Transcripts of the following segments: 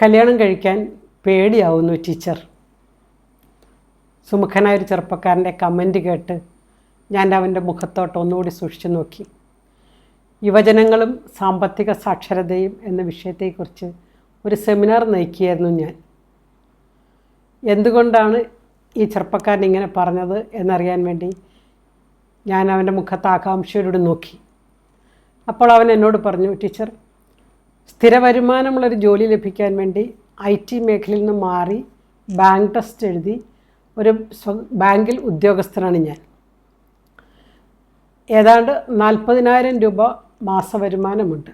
കല്യാണം കഴിക്കാൻ പേടിയാവുന്നു ടീച്ചർ. സുമുഖനായ ഒരു ചെറുപ്പക്കാരന്റെ കമന്റ് കേട്ട് ഞാൻ അവന്റെ മുഖത്തോട്ട് ഒന്നുകൂടി സൂക്ഷിച്ചു നോക്കി. യുവജനങ്ങളും സാമ്പത്തിക സാക്ഷരതയും എന്ന വിഷയത്തെക്കുറിച്ച് ഒരു സെമിനാർ നയിക്കുകയായിരുന്നു ഞാൻ. എന്തുകൊണ്ടാണ് ഈ ചെറുപ്പക്കാരൻ ഇങ്ങനെ പറഞ്ഞത് എന്നറിയാൻ വേണ്ടി ഞാൻ അവന്റെ മുഖത്ത് ആകാംക്ഷയോട് നോക്കി. അപ്പോൾ അവൻ എന്നോട് പറഞ്ഞു ടീച്ചർ സ്ഥിര വരുമാനമുള്ളൊരു ജോലി ലഭിക്കാൻ വേണ്ടി ഐ ടി മേഖലയിൽ നിന്ന് മാറി ബാങ്ക് ടെസ്റ്റ് എഴുതി ഒരു ബാങ്കിൽ ഉദ്യോഗസ്ഥനാണ് ഞാൻ. ഏതാണ്ട് നാൽപ്പതിനായിരം രൂപ മാസ വരുമാനമുണ്ട്.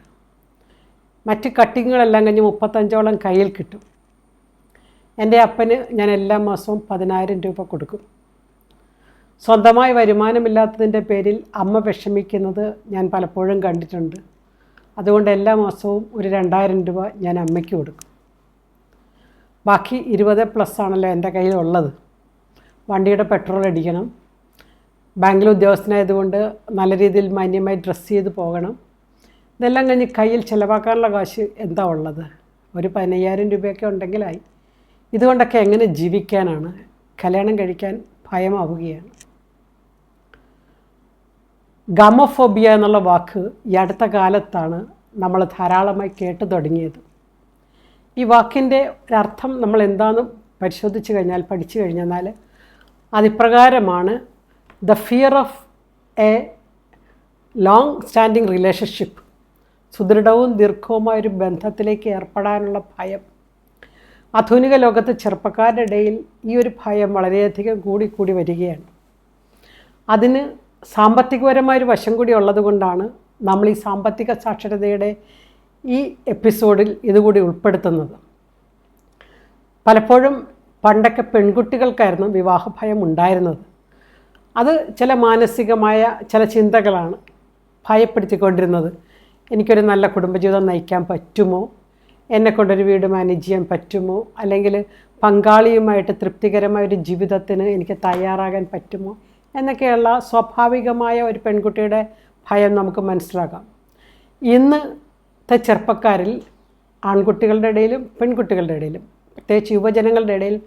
മറ്റ് കട്ടിങ്ങുകളെല്ലാം കഴിഞ്ഞ് മുപ്പത്തഞ്ചോളം കയ്യിൽ കിട്ടും. എന്റെ അപ്പന് ഞാൻ എല്ലാ മാസവും പതിനായിരം രൂപ കൊടുക്കും. സ്വന്തമായി വരുമാനമില്ലാത്തതിന്റെ പേരിൽ അമ്മ വിഷമിക്കുന്നത് ഞാൻ പലപ്പോഴും കണ്ടിട്ടുണ്ട്. അതുകൊണ്ട് എല്ലാ മാസവും ഒരു രണ്ടായിരം രൂപ ഞാൻ അമ്മയ്ക്ക് കൊടുക്കും. ബാക്കി ഇരുപത് പ്ലസ് ആണല്ലോ എന്റെ കയ്യിലുള്ളത്. വണ്ടിയുടെ പെട്രോൾ അടിക്കണം. ബാങ്കിൽ ഉദ്യോഗസ്ഥനായതുകൊണ്ട് നല്ല രീതിയിൽ മാന്യമായി ഡ്രസ്സ് ചെയ്ത് പോകണം. ഇതെല്ലാം കഴിഞ്ഞ് കയ്യിൽ ചിലവാക്കാനുള്ള കാശ് എന്താ ഉള്ളത്? ഒരു പതിനയ്യായിരം രൂപയൊക്കെ ഉണ്ടെങ്കിലായി. ഇതുകൊണ്ടൊക്കെ എങ്ങനെ ജീവിക്കാനാണ്? കല്യാണം കഴിക്കാൻ ഭയമാവുകയാണ്. ഗമോഫോബിയ എന്നുള്ള വാക്ക് ഈ അടുത്ത കാലത്താണ് നമ്മൾ ധാരാളമായി കേട്ടു തുടങ്ങിയത്. ഈ വാക്കിന്റെ ഒരർത്ഥം നമ്മൾ എന്താണെന്ന് പരിശോധിച്ച് കഴിഞ്ഞാൽ പഠിച്ചു കഴിഞ്ഞാൽ അതിപ്രകാരമാണ് the fear of a long standing relationship സുദൃഢവും ദീർഘവുമായ ഒരു ബന്ധത്തിലേക്ക് ഏർപ്പെടാനുള്ള ഭയം ആധുനിക ലോകത്ത് ചെറുപ്പക്കാരുടെ ഇടയിൽ ഈ ഒരു ഭയം വളരെയധികം കൂടി കൂടി വരികയാണ്. അതിന് സാമ്പത്തികപരമായൊരു വശം കൂടി ഉള്ളതുകൊണ്ടാണ് നമ്മൾ ഈ സാമ്പത്തിക സാക്ഷരതയുടെ ഈ എപ്പിസോഡിൽ ഇതുകൂടി ഉൾപ്പെടുത്തുന്നത്. പലപ്പോഴും പണ്ടൊക്കെ പെൺകുട്ടികൾക്കായിരുന്നു വിവാഹഭയം ഉണ്ടായിരുന്നത്. അത് ചില മാനസികമായ ചില ചിന്തകളാണ് ഭയപ്പെടുത്തിക്കൊണ്ടിരുന്നത്. എനിക്കൊരു നല്ല കുടുംബജീവിതം നയിക്കാൻ പറ്റുമോ? എന്നെ കൊണ്ടൊരു വീട് മാനേജ് ചെയ്യാൻ പറ്റുമോ? അല്ലെങ്കിൽ പങ്കാളിയുമായിട്ട് തൃപ്തികരമായ ഒരു ജീവിതത്തിന് എനിക്ക് തയ്യാറാകാൻ പറ്റുമോ? എന്നൊക്കെയുള്ള സ്വാഭാവികമായ ഒരു പെൺകുട്ടിയുടെ ഭയം നമുക്ക് മനസ്സിലാക്കാം. ഇന്നത്തെ ചെറുപ്പക്കാരിൽ ആൺകുട്ടികളുടെ ഇടയിലും പെൺകുട്ടികളുടെ ഇടയിലും പ്രത്യേകിച്ച് യുവജനങ്ങളുടെ ഇടയിൽ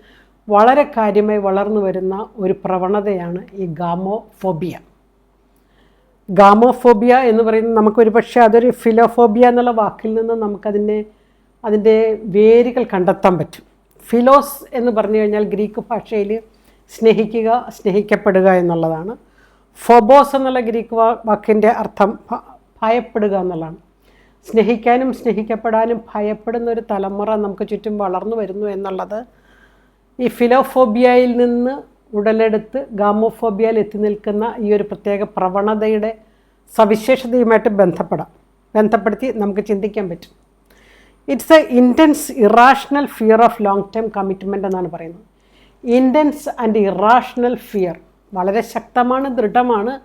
വളരെ കാര്യമായി വളർന്നു വരുന്ന ഒരു പ്രവണതയാണ് ഈ ഗാമോഫോബിയ. ഗാമോഫോബിയ എന്ന് പറയുന്നത് നമുക്കൊരു പക്ഷേ അതൊരു ഫിലോഫോബിയ എന്നുള്ള വാക്കിൽ നിന്ന് നമുക്കതിനെ അതിന്റെ വേരുകൾ കണ്ടെത്താൻ പറ്റും. ഫിലോസ് എന്ന് പറഞ്ഞു കഴിഞ്ഞാൽ ഗ്രീക്ക് ഭാഷയിൽ സ്നേഹിക്കുക സ്നേഹിക്കപ്പെടുക എന്നുള്ളതാണ്. ഫോബോസ് എന്നുള്ള ഗ്രീക്ക് വാക്കിന്റെ അർത്ഥം ഭയപ്പെടുക എന്നുള്ളതാണ്. സ്നേഹിക്കാനും സ്നേഹിക്കപ്പെടാനും ഭയപ്പെടുന്ന ഒരു തലമുറ നമുക്ക് ചുറ്റും വളർന്നു വരുന്നു എന്നുള്ളത് ഈ ഫിലോഫോബിയയിൽ നിന്ന് ഉടലെടുത്ത് ഗാമോഫോബിയയിൽ എത്തി നിൽക്കുന്ന ഈ ഒരു പ്രത്യേക പ്രവണതയുടെ സവിശേഷതയുമായിട്ട് ബന്ധപ്പെടാം. ബന്ധപ്പെടുത്തി നമുക്ക് ചിന്തിക്കാൻ പറ്റും. It's a intense irrational fear of long term commitment എന്നാണ് പറയുന്നത്. ഇന്റൻസ് ആൻഡ് ഇറാഷണൽ ഫിയർ വളരെ ശക്തമാണ് ദൃഢമാണ്.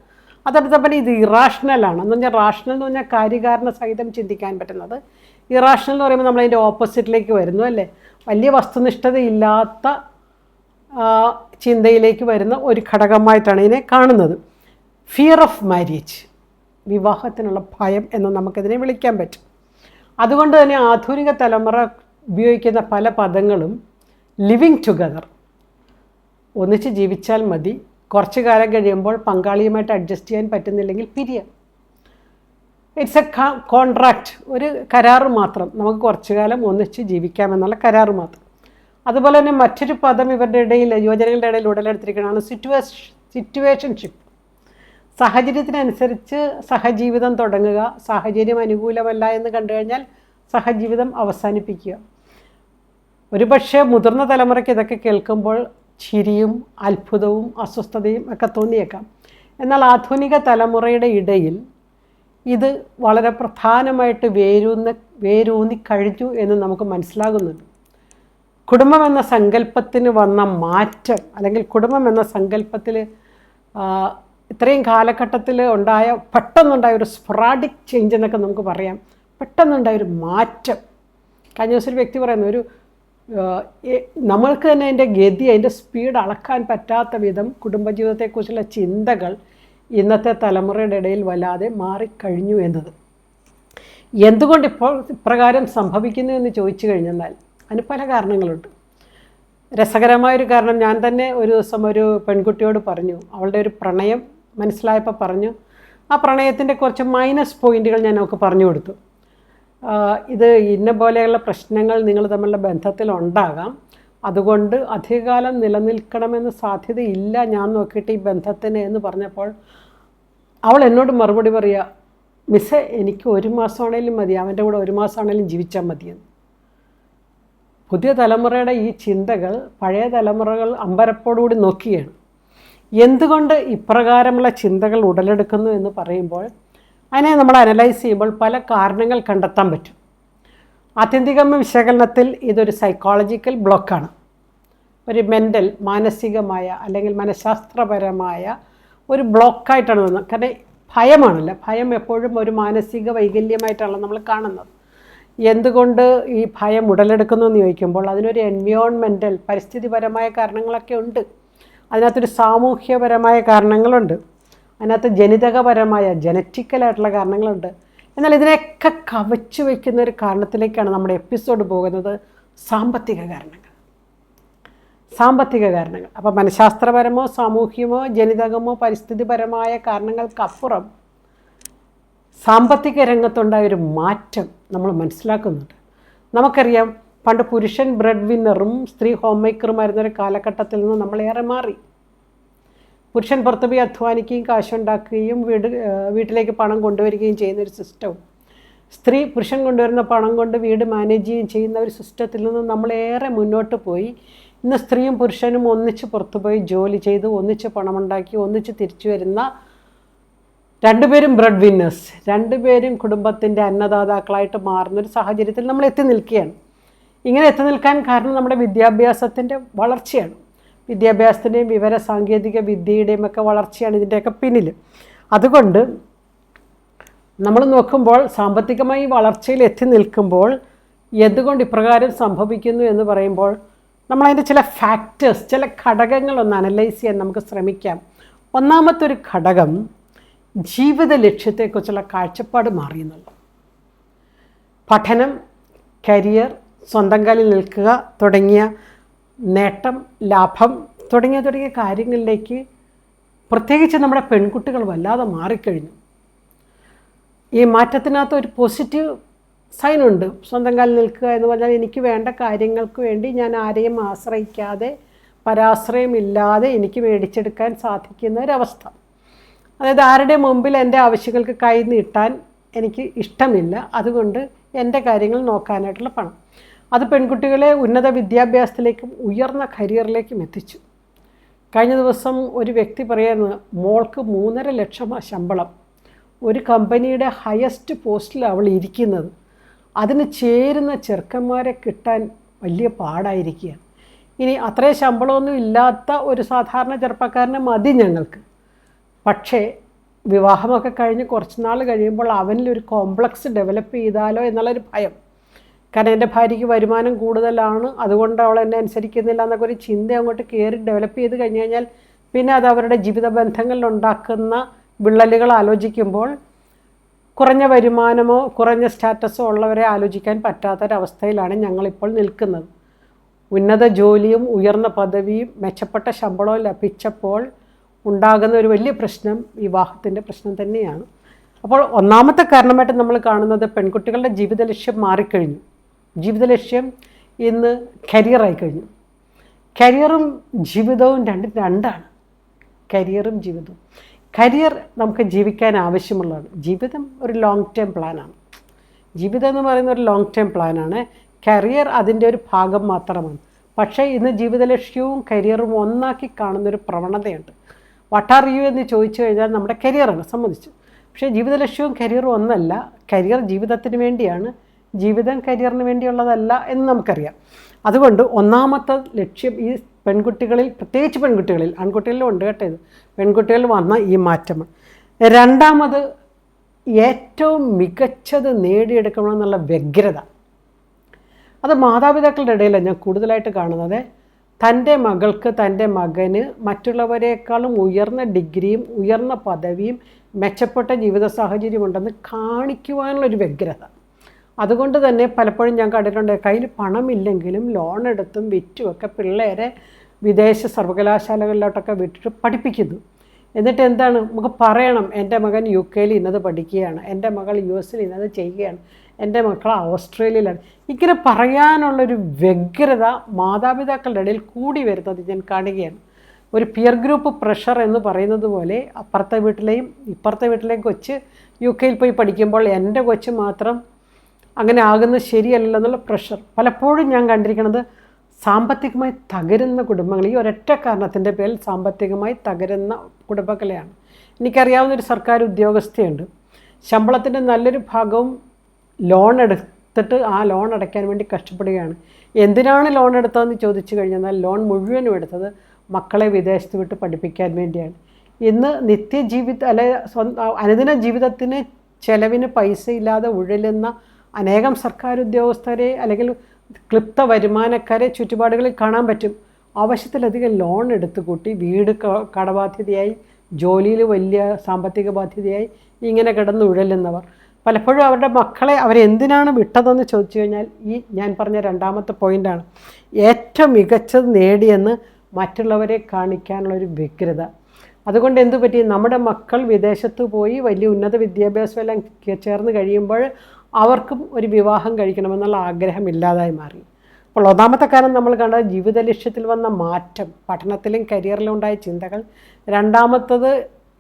അതോടൊപ്പം ഇത് ഇറാഷണലാണ് എന്ന് പറഞ്ഞാൽ റാഷണൽ എന്ന് പറഞ്ഞാൽ കാര്യകാരണ സഹിതം ചിന്തിക്കാൻ പറ്റുന്നത്. ഇറാഷണൽ എന്ന് പറയുമ്പോൾ നമ്മൾ അതിന്റെ ഓപ്പോസിറ്റിലേക്ക് വരുന്നു അല്ലേ? വലിയ വസ്തുനിഷ്ഠതയില്ലാത്ത ചിന്തയിലേക്ക് വരുന്ന ഒരു ഘടകമായിട്ടാണ് ഇതിനെ കാണുന്നത്. ഫിയർ ഓഫ് മാരേജ് വിവാഹത്തിനുള്ള ഭയം എന്ന് നമുക്കിതിനെ വിളിക്കാൻ പറ്റും. അതുകൊണ്ട് തന്നെ ആധുനിക തലമുറ ഉപയോഗിക്കുന്ന പല പദങ്ങളും ലിവിങ് ടുഗദർ ഒന്നിച്ച് ജീവിച്ചാൽ മതി. കുറച്ച് കാലം കഴിയുമ്പോൾ പങ്കാളിയുമായിട്ട് അഡ്ജസ്റ്റ് ചെയ്യാൻ പറ്റുന്നില്ലെങ്കിൽ പിരിയാം. ഇറ്റ്സ് എ കോൺട്രാക്റ്റ് ഒരു കരാർ മാത്രം. നമുക്ക് കുറച്ചു കാലം ഒന്നിച്ച് ജീവിക്കാമെന്നുള്ള കരാറ് മാത്രം. അതുപോലെ തന്നെ മറ്റൊരു പദം ഇവരുടെ ഇടയിൽ യുവജനങ്ങളുടെ ഇടയിൽ ഉടലെടുത്തിരിക്കുന്നതാണ് സിറ്റുവേഷൻ സിറ്റുവേഷൻഷിപ്പ് സാഹചര്യത്തിനനുസരിച്ച് സഹജീവിതം തുടങ്ങുക. സാഹചര്യം അനുകൂലമല്ല എന്ന് കണ്ടു കഴിഞ്ഞാൽ സഹജീവിതം അവസാനിപ്പിക്കുക. ഒരുപക്ഷെ മുതിർന്ന തലമുറയ്ക്ക് ഇതൊക്കെ കേൾക്കുമ്പോൾ ചിരിയും അത്ഭുതവും അസ്വസ്ഥതയും ഒക്കെ തോന്നിയേക്കാം. എന്നാൽ ആധുനിക തലമുറയുടെ ഇടയിൽ ഇത് വളരെ പ്രധാനമായിട്ട് വേരൂന്ന വേരൂന്നി കഴിഞ്ഞു എന്ന് നമുക്ക് മനസ്സിലാകുന്നുണ്ട്. കുടുംബം എന്ന സങ്കല്പത്തിന് വന്ന മാറ്റം അല്ലെങ്കിൽ കുടുംബം എന്ന സങ്കല്പത്തിൽ ഇത്രയും കാലഘട്ടത്തിൽ ഉണ്ടായ പെട്ടെന്നുണ്ടായ ഒരു സ്പൊറാഡിക് ചേഞ്ച് എന്നൊക്കെ നമുക്ക് പറയാം. പെട്ടെന്നുണ്ടായ ഒരു മാറ്റം. കഴിഞ്ഞ ദിവസം ഒരു വ്യക്തി പറയുന്നു ഒരു നമ്മൾക്ക് തന്നെ അതിന്റെ ഗതി അതിന്റെ സ്പീഡ് അളക്കാൻ പറ്റാത്ത വിധം കുടുംബജീവിതത്തെക്കുറിച്ചുള്ള ചിന്തകൾ ഇന്നത്തെ തലമുറയുടെ ഇടയിൽ വല്ലാതെ മാറിക്കഴിഞ്ഞു എന്നത്. എന്തുകൊണ്ട് ഇപ്പോൾ ഇപ്രകാരം സംഭവിക്കുന്നു എന്ന് ചോദിച്ചു കഴിഞ്ഞാൽ അതിന് പല കാരണങ്ങളുണ്ട്. രസകരമായൊരു കാരണം ഞാൻ തന്നെ ഒരു ദിവസം ഒരു പെൺകുട്ടിയോട് പറഞ്ഞു അവളുടെ ഒരു പ്രണയം മനസ്സിലായപ്പോൾ പറഞ്ഞു ആ പ്രണയത്തിന്റെ കുറച്ച് മൈനസ് പോയിന്റുകൾ ഞാൻ അവൾക്ക് പറഞ്ഞു കൊടുത്തു. ഇത് ഇന്ന പോലെയുള്ള പ്രശ്നങ്ങൾ നിങ്ങൾ തമ്മിലുള്ള ബന്ധത്തിൽ ഉണ്ടാകാം അതുകൊണ്ട് അധികകാലം നിലനിൽക്കണമെന്ന് സാധ്യതയില്ല. ഞാൻ നോക്കിയിട്ട് ഈ ബന്ധത്തിന് എന്ന് പറഞ്ഞപ്പോൾ അവൾ എന്നോട് മറുപടി പറയുക മിസ് എനിക്ക് ഒരു മാസമാണേലും മതി. അവന്റെ കൂടെ ഒരു മാസമാണേലും ജീവിച്ചാൽ മതിയെന്ന് പുതിയ തലമുറയുടെ ഈ ചിന്തകൾ പഴയ തലമുറകൾ അമ്പരപ്പോടുകൂടി നോക്കിയാണ് എന്തുകൊണ്ട് ഇപ്രകാരമുള്ള ചിന്തകൾ ഉടലെടുക്കുന്നു എന്ന് പറയുമ്പോൾ അതിനെ നമ്മൾ അനലൈസ് ചെയ്യുമ്പോൾ പല കാരണങ്ങൾ കണ്ടെത്താൻ പറ്റും. ആത്യന്തികമ വിശകലനത്തിൽ ഇതൊരു സൈക്കോളജിക്കൽ ബ്ലോക്കാണ് ഒരു മെന്റൽ മാനസികമായ അല്ലെങ്കിൽ മനഃശാസ്ത്രപരമായ ഒരു ബ്ലോക്കായിട്ടാണ് തോന്നുന്നത് കാരണം ഭയമാണല്ലോ. ഭയം എപ്പോഴും ഒരു മാനസിക വൈകല്യമായിട്ടാണ് നമ്മൾ കാണുന്നത്. എന്തുകൊണ്ട് ഈ ഭയം ഉടലെടുക്കുന്നു എന്ന് ചോദിക്കുമ്പോൾ അതിനൊരു എൻവയോൺമെന്റൽ പരിസ്ഥിതിപരമായ കാരണങ്ങളൊക്കെ ഉണ്ട്. അതിനകത്തൊരു സാമൂഹ്യപരമായ കാരണങ്ങളുണ്ട്. അതിനകത്ത് ജനിതകപരമായ ജനറ്റിക്കലായിട്ടുള്ള കാരണങ്ങളുണ്ട്. എന്നാൽ ഇതിനെയൊക്കെ കവച്ചു വയ്ക്കുന്ന ഒരു കാരണത്തിലേക്കാണ് നമ്മുടെ എപ്പിസോഡ് പോകുന്നത്. സാമ്പത്തിക കാരണങ്ങൾ. സാമ്പത്തിക കാരണങ്ങൾ. അപ്പോൾ മനഃശാസ്ത്രപരമോ സാമൂഹ്യമോ ജനിതകമോ പരിസ്ഥിതിപരമായ കാരണങ്ങൾക്കപ്പുറം സാമ്പത്തിക രംഗത്തുണ്ടായ ഒരു മാറ്റം നമ്മൾ മനസ്സിലാക്കുന്നുണ്ട്. നമുക്കറിയാം പണ്ട് പുരുഷൻ ബ്രെഡ് വിന്നറും സ്ത്രീ ഹോം മേക്കറുമായിരുന്നൊരു കാലഘട്ടത്തിൽ നിന്ന് നമ്മളേറെ മാറി. പുരുഷൻ പുറത്തു പോയി അധ്വാനിക്കുകയും കാശുണ്ടാക്കുകയും വീട് വീട്ടിലേക്ക് പണം കൊണ്ടുവരികയും ചെയ്യുന്ന ഒരു സിസ്റ്റവും. സ്ത്രീ പുരുഷൻ കൊണ്ടുവരുന്ന പണം കൊണ്ട് വീട് മാനേജ് ചെയ്യുകയും ചെയ്യുന്ന ഒരു സിസ്റ്റത്തിൽ നിന്ന് നമ്മളേറെ മുന്നോട്ട് പോയി. ഇന്ന് സ്ത്രീയും പുരുഷനും ഒന്നിച്ച് പുറത്തുപോയി ജോലി ചെയ്ത് ഒന്നിച്ച് പണമുണ്ടാക്കി ഒന്നിച്ച് തിരിച്ചു വരുന്ന രണ്ടുപേരും ബ്രെഡ് വിന്നേഴ്സ് രണ്ടുപേരും കുടുംബത്തിന്റെ അന്നദാതാക്കളായിട്ട് മാറുന്ന ഒരു സാഹചര്യത്തിൽ നമ്മൾ എത്തി നിൽക്കുകയാണ്. ഇങ്ങനെ എത്തി നിൽക്കാൻ കാരണം നമ്മുടെ വിദ്യാഭ്യാസത്തിന്റെ വളർച്ചയാണ്. വിദ്യാഭ്യാസത്തിന്റെയും വിവര സാങ്കേതിക വിദ്യയുടെയും ഒക്കെ വളർച്ചയാണ് ഇതിന്റെയൊക്കെ പിന്നിൽ അതുകൊണ്ട് നമ്മൾ നോക്കുമ്പോൾ സാമ്പത്തികമായി വളർച്ചയിൽ എത്തി നിൽക്കുമ്പോൾ എന്തുകൊണ്ട് ഇപ്രകാരം സംഭവിക്കുന്നു എന്ന് പറയുമ്പോൾ നമ്മളതിന്റെ ചില ഫാക്ടേഴ്സ് ചില ഘടകങ്ങൾ ഒന്ന് അനലൈസ് ചെയ്യാൻ നമുക്ക് ശ്രമിക്കാം. ഒന്നാമത്തെ ഒരു ഘടകം ജീവിത ലക്ഷ്യത്തെക്കുറിച്ചുള്ള കാഴ്ചപ്പാട് മാറിയെന്നുള്ളത് പഠനം കരിയർ സ്വന്തം കാലിൽ നിൽക്കുക തുടങ്ങിയ നേട്ടം ലാഭം തുടങ്ങിയ തുടങ്ങിയ കാര്യങ്ങളിലേക്ക് പ്രത്യേകിച്ച് നമ്മുടെ പെൺകുട്ടികൾ വല്ലാതെ മാറിക്കഴിഞ്ഞു. ഈ മാറ്റത്തിനകത്ത് ഒരു പോസിറ്റീവ് സൈനുണ്ട് സ്വന്തം കാലിൽ നിൽക്കുക എന്ന് പറഞ്ഞാൽ എനിക്ക് വേണ്ട കാര്യങ്ങൾക്ക് വേണ്ടി ഞാൻ ആരെയും ആശ്രയിക്കാതെ പരാശ്രയമില്ലാതെ എനിക്ക് മേടിച്ചെടുക്കാൻ സാധിക്കുന്ന ഒരവസ്ഥ. അതായത് ആരുടെ മുമ്പിൽ എന്റെ ആവശ്യങ്ങൾക്ക് കൈ നീട്ടാൻ എനിക്ക് ഇഷ്ടമില്ല. അതുകൊണ്ട് എന്റെ കാര്യങ്ങൾ നോക്കാനായിട്ടുള്ള പണം. അത് പെൺകുട്ടികളെ ഉന്നത വിദ്യാഭ്യാസത്തിലേക്കും ഉയർന്ന കരിയറിലേക്കും എത്തിച്ചു. കഴിഞ്ഞ ദിവസം ഒരു വ്യക്തി പറയുന്നത് മോൾക്ക് മൂന്നര ലക്ഷം ശമ്പളം. ഒരു കമ്പനിയുടെ ഹയസ്റ്റ് പോസ്റ്റിൽ അവൾ ഇരിക്കുന്നത്. അതിന് ചേരുന്ന ചെറുക്കന്മാരെ കിട്ടാൻ വലിയ പാടായിരിക്കുകയാണ്. ഇനി അത്രയും ശമ്പളമൊന്നും ഇല്ലാത്ത ഒരു സാധാരണ ചെറുപ്പക്കാരനെ മതി ഞങ്ങൾക്ക്. പക്ഷേ വിവാഹമൊക്കെ കഴിഞ്ഞ് കുറച്ച് നാൾ കഴിയുമ്പോൾ അവനിലൊരു കോംപ്ലക്സ് ഡെവലപ്പ് ചെയ്താലോ എന്നുള്ളൊരു ഭയം. കാരണം എന്റെ ഭാര്യയ്ക്ക് വരുമാനം കൂടുതലാണ്. അതുകൊണ്ട് അവൾ എന്നെ അനുസരിക്കുന്നില്ല എന്നൊക്കെ ഒരു ചിന്ത അങ്ങോട്ട് കയറി ഡെവലപ്പ് ചെയ്ത് കഴിഞ്ഞ് കഴിഞ്ഞാൽ പിന്നെ അത് അവരുടെ ജീവിത ബന്ധങ്ങളിൽ ഉണ്ടാക്കുന്ന വിള്ളലുകൾ ആലോചിക്കുമ്പോൾ കുറഞ്ഞ വരുമാനമോ കുറഞ്ഞ സ്റ്റാറ്റസോ ഉള്ളവരെ ആലോചിക്കാൻ പറ്റാത്തൊരവസ്ഥയിലാണ് ഞങ്ങളിപ്പോൾ നിൽക്കുന്നത്. ഉന്നത ജോലിയും ഉയർന്ന പദവിയും മെച്ചപ്പെട്ട ശമ്പളവും ലഭിച്ചപ്പോൾ ഉണ്ടാകുന്ന ഒരു വലിയ പ്രശ്നം വിവാഹത്തിന്റെ പ്രശ്നം തന്നെയാണ്. അപ്പോൾ ഒന്നാമത്തെ കാരണമായിട്ട് നമ്മൾ കാണുന്നത് പെൺകുട്ടികളുടെ ജീവിത ലക്ഷ്യം മാറിക്കഴിഞ്ഞു. ജീവിത ലക്ഷ്യം ഇന്ന് കരിയറായി കഴിഞ്ഞു. കരിയറും ജീവിതവും രണ്ട് രണ്ടാണ്. കരിയറും ജീവിതവും. കരിയർ നമുക്ക് ജീവിക്കാൻ ആവശ്യമുള്ളതാണ്. ജീവിതം ഒരു ലോങ് ടേം പ്ലാനാണ് ജീവിതം എന്ന് പറയുന്ന ഒരു ലോങ് ടേം പ്ലാനാണ് കരിയർ അതിന്റെ ഒരു ഭാഗം മാത്രമാണ്. പക്ഷേ ഇന്ന് ജീവിത ലക്ഷ്യവും കരിയറും ഒന്നാക്കി കാണുന്നൊരു പ്രവണതയുണ്ട്. വാട്ട് ആർ യു എന്ന് ചോദിച്ചു കഴിഞ്ഞാൽ നമ്മുടെ കരിയറാണ് സംബന്ധിച്ചു. പക്ഷേ ജീവിത ലക്ഷ്യവും കരിയറും ഒന്നല്ല. കരിയർ ജീവിതത്തിന് വേണ്ടിയാണ് ജീവിതം കരിയറിന് വേണ്ടിയുള്ളതല്ല എന്ന് നമുക്കറിയാം. അതുകൊണ്ട് ഒന്നാമത്തെ ലക്ഷ്യം ഈ പെൺകുട്ടികളിൽ പ്രത്യേകിച്ച് പെൺകുട്ടികളിൽ ആൺകുട്ടികളിലും ഉണ്ട് കേട്ടോ ഇത്. പെൺകുട്ടികളിൽ വന്ന ഈ മാറ്റമാണ് രണ്ടാമത് ഏറ്റവും മികച്ചത് നേടിയെടുക്കണമെന്നുള്ള വ്യഗ്രത. അത് മാതാപിതാക്കളുടെ ഇടയിലാണ് ഞാൻ കൂടുതലായിട്ട് കാണുന്നത്. തന്റെ മകൾക്ക് തന്റെ മകന് മറ്റുള്ളവരെക്കാളും ഉയർന്ന ഡിഗ്രിയും ഉയർന്ന പദവിയും മെച്ചപ്പെട്ട ജീവിത സാഹചര്യമുണ്ടെന്ന് കാണിക്കുവാനുള്ളൊരു വ്യഗ്രത. അതുകൊണ്ട് തന്നെ പലപ്പോഴും ഞാൻ കണ്ടിട്ടുണ്ട് കയ്യിൽ പണമില്ലെങ്കിലും ലോൺ എടുത്തും വിറ്റും ഒക്കെ പിള്ളേരെ വിദേശ സർവകലാശാലകളിലോട്ടൊക്കെ വിട്ടിട്ട് പഠിപ്പിക്കുന്നു. എന്നിട്ട് എന്താണ്? നമുക്ക് പറയണം എന്റെ മകൻ യു കെയിൽ ഇന്നത് പഠിക്കുകയാണ് എന്റെ മകൾ യു എസിൽ ഇന്നത് ചെയ്യുകയാണ് എന്റെ മക്കൾ ഓസ്ട്രേലിയയിലാണ്. ഇങ്ങനെ പറയാനുള്ളൊരു വ്യഗ്രത മാതാപിതാക്കളുടെ ഇടയിൽ കൂടി വരുന്നത് ഞാൻ കാണുകയാണ്. ഒരു പിയർ ഗ്രൂപ്പ് പ്രഷർ എന്ന് പറയുന്നത് പോലെ അപ്പുറത്തെ വീട്ടിലെയും ഇപ്പുറത്തെ വീട്ടിലെയും കൊച്ച് യു കെയിൽ പോയി പഠിക്കുമ്പോൾ എന്റെ കൊച്ച് മാത്രം അങ്ങനെ ആകുന്നത് ശരിയല്ല എന്നുള്ള പ്രഷർ പലപ്പോഴും ഞാൻ കണ്ടിരിക്കുന്നത് സാമ്പത്തികമായി തകരുന്ന കുടുംബങ്ങൾ ഈ ഒരൊറ്റ കാരണത്തിന്റെ പേരിൽ സാമ്പത്തികമായി തകരുന്ന കുടുംബങ്ങളെയാണ് എനിക്കറിയാവുന്ന ഒരു സർക്കാർ ഉദ്യോഗസ്ഥയുണ്ട്. ശമ്പളത്തിന്റെ നല്ലൊരു ഭാഗവും ലോൺ എടുത്തിട്ട് ആ ലോൺ അടയ്ക്കാൻ വേണ്ടി കഷ്ടപ്പെടുകയാണ്. എന്തിനാണ് ലോൺ എടുത്തതെന്ന് ചോദിച്ചു കഴിഞ്ഞാൽ ലോൺ മുഴുവനും എടുത്തത് മക്കളെ വിദേശത്ത് വിട്ട് പഠിപ്പിക്കാൻ വേണ്ടിയാണ്. ഇന്ന് നിത്യജീവിത അല്ലെ സ്വന്തം അനുദിന ജീവിതത്തിന് ചെലവിന് പൈസ ഇല്ലാതെ ഉഴലുന്ന അനേകം സർക്കാർ ഉദ്യോഗസ്ഥരെ അല്ലെങ്കിൽ ക്ലിപ്ത വരുമാനക്കാരെ ചുറ്റുപാടുകളിൽ കാണാൻ പറ്റും. ആവശ്യത്തിലധികം ലോൺ എടുത്തു കൂട്ടി വീട് കടബാധ്യതയായി ജോലിയിൽ വലിയ സാമ്പത്തിക ബാധ്യതയായി ഇങ്ങനെ കിടന്ന് ഉഴലുന്നവർ. പലപ്പോഴും അവരുടെ മക്കളെ അവരെന്തിനാണ് വിട്ടതെന്ന് ചോദിച്ചു കഴിഞ്ഞാൽ ഈ ഞാൻ പറഞ്ഞ രണ്ടാമത്തെ പോയിന്റാണ് ഏറ്റവും മികച്ചത് നേടിയെന്ന് മറ്റുള്ളവരെ കാണിക്കാനുള്ളൊരു വ്യഗ്രത. അതുകൊണ്ട് എന്തു പറ്റി നമ്മുടെ മക്കൾ വിദേശത്ത് പോയി വലിയ ഉന്നത വിദ്യാഭ്യാസം എല്ലാം ചേർന്ന് കഴിയുമ്പോൾ അവർക്കും ഒരു വിവാഹം കഴിക്കണമെന്നുള്ള ആഗ്രഹം ഇല്ലാതായി മാറി. അപ്പോൾ ഒന്നാമത്തെ കാര്യം നമ്മൾ കണ്ട ജീവിത ലക്ഷ്യത്തിൽ വന്ന മാറ്റം പഠനത്തിലും കരിയറിലും ഉണ്ടായ ചിന്തകൾ. രണ്ടാമത്തത്